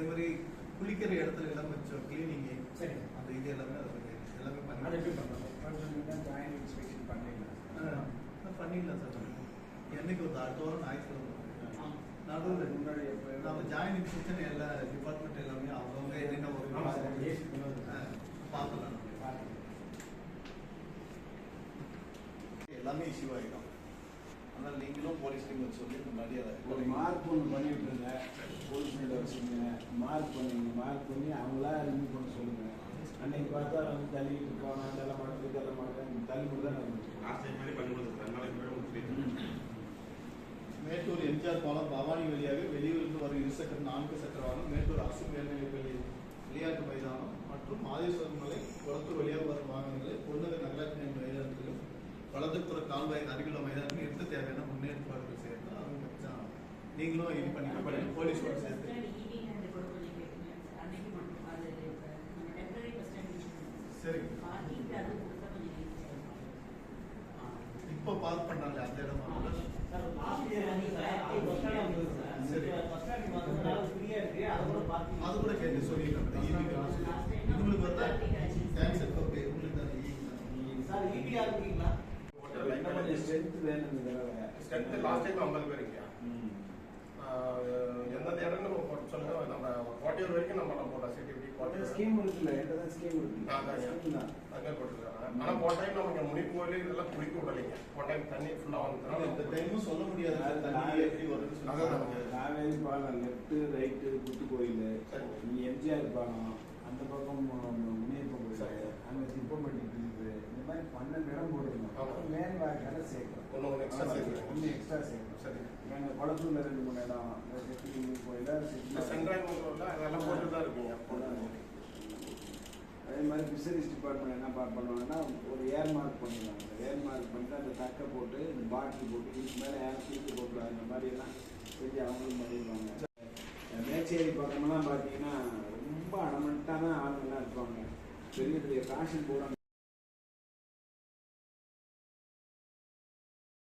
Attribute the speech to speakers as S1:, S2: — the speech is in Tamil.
S1: அதே மாதிரி குளிக்கிற இடத்துல எல்லாம் கொஞ்சம் கிளீனிங்கு
S2: சரி
S1: அந்த இது எல்லாமே அதை எல்லாமே
S2: அதை எப்படி
S1: பண்ணி
S2: பண்ணலாம் கொஞ்சம் ஜாயின் இன்ஸ்பெக்ஷன் பண்ணிடலாம்
S1: பண்ணிடலாம் சார் என்னைக்கு வந்து அடுத்த வாரம் ஞாயிற்றுக்கிழமை. நடுவில்
S2: முன்னாடி
S1: நம்ம ஜாயின் எல்லா டிபார்ட்மெண்ட் எல்லாமே அவங்கவுங்க என்னென்ன ஒரு. பார்க்கலாம். எல்லாமே இஷ்யூ ஆகிடும் அதனால் நீங்களும் போலீஸ்லையும் கொஞ்சம் சொல்லி முன்னாடி அதை
S3: ஒரு மார்க் ஒன்று பண்ணி விட்டுருங்க போலீஸ் வச்சுங்க மார்க் பண்ணுங்க. மார்க் பண்ணி அவங்களா ரிமூவ் பண்ண சொல்லுங்க. அன்னைக்கு பார்த்தா வந்து தள்ளிட்டு போனா தள்ள மாட்டேன் தள்ள மாட்டேன். தள்ளி மட்டும் தான் நடந்துச்சு.
S1: மேட்டூர் எம்ஜிஆர் பாலம் பவானி வழியாக வெளியூரிலிருந்து வரும் இருசக்கர நான்கு சக்கர வாகனம் மேட்டூர் அரசு மேல்நிலைப் பள்ளி விளையாட்டு மைதானம் மற்றும் ஆதேஸ்வரம் மலை குளத்தூர் வழியாக வரும் வாகனங்களை பொன்னகர் நகராட்சி வலதுப்புற கால்வாயின் அருகிலுள்ள மைதானத்தில் நிறுத்த தேவையான முன்னேற்பாடுகள் செய்யணும் அவங்க நீங்களும் இது பண்ணி போலீஸோட சேர்த்து. சரி. இப்போ பார்க் பண்ணாங்க அந்த இடம்?
S4: அது கூட பார்த்து-
S1: அது கூட கேட்டு சொல்லியிருக்காங்க உங்களுக்கு வந்து தேங்க்ஸ் ஓகே உங்களுக்கு தான் தான்.
S4: சார்,
S3: கொஞ்சம் ஸ்ட்ரென்த்
S5: லாஸ்ட் டைம் ஐம்பது பேர் இருக்கா
S3: ம்.
S5: எந்தெந்த இடம்னு நம்ம போட்டு சொல்லுங்க நம்ம கோட்டையூர் வரைக்கும் நம்ம போட்டோம் சிட்டி
S3: ஒரு ஸ்கீம் இருக்குல்ல என்கிட்ட தான் ஸ்கீம் இருக்கு
S5: அங்கே போட்டுருக்காங்க ஆனால் போன டைம் நமக்கு முடிவு கோயிலே இதெல்லாம் குளிக்க விடலைங்க போன டைம் தண்ணி ஃபுல்லாக
S1: ஆனா இந்த டைமும் சொல்ல முடியாது தண்ணி எப்படி
S5: நமக்கு.
S3: காவேரி பாலம் லெஃப்ட் ரைட்டு புத்து கோயில் எம்ஜிஆர் பாலம் அந்த பக்கம் முனியப்பன் கோயில்
S5: சரி.
S3: அங்கே திப்பம்பட்டி இருக்குது இந்த மாதிரி பன்னெண்டு இடம் போட்டுருந்தோம்
S5: ஆமா.
S3: அப்புறம் மேல் வாய்க்கால சேர்க்கணும்.
S5: ஒண்ணு extra சேர்க்கணும்.
S3: ஒன்று எக்ஸ்ட்ரா சேர்க்கணும்.
S5: சரி.
S3: எங்கள் குளத்தூர்ல ரெண்டு மூணு இடம் செட்டி கோயில
S5: மூலம் அதெல்லாம் போட்டு தான் இருக்குங்க.
S3: அதே மாதிரி ஃபிஷரிஸ் டிபார்ட்மெண்ட் என்ன பண்ணுவாங்கன்னா ஒரு ஏர் மார்க் பண்ணிடுவாங்க. ஏர் மார்க் பண்ணிட்டு அந்த தட்டை போட்டு இந்த பாட்டில் போட்டு இதுக்கு மேலே யாரும் தூக்கி போட்டுருவாங்க இந்த மாதிரி எல்லாம் செஞ்சு அவங்களும் பண்ணிடுவாங்க. மேச்சேரி பக்கமெல்லாம் பார்த்தீங்கன்னா ரொம்ப அடமெண்ட்டான ஆளுங்கெல்லாம் இருப்பாங்க. பெரிய பெரிய காஷன் போர்டு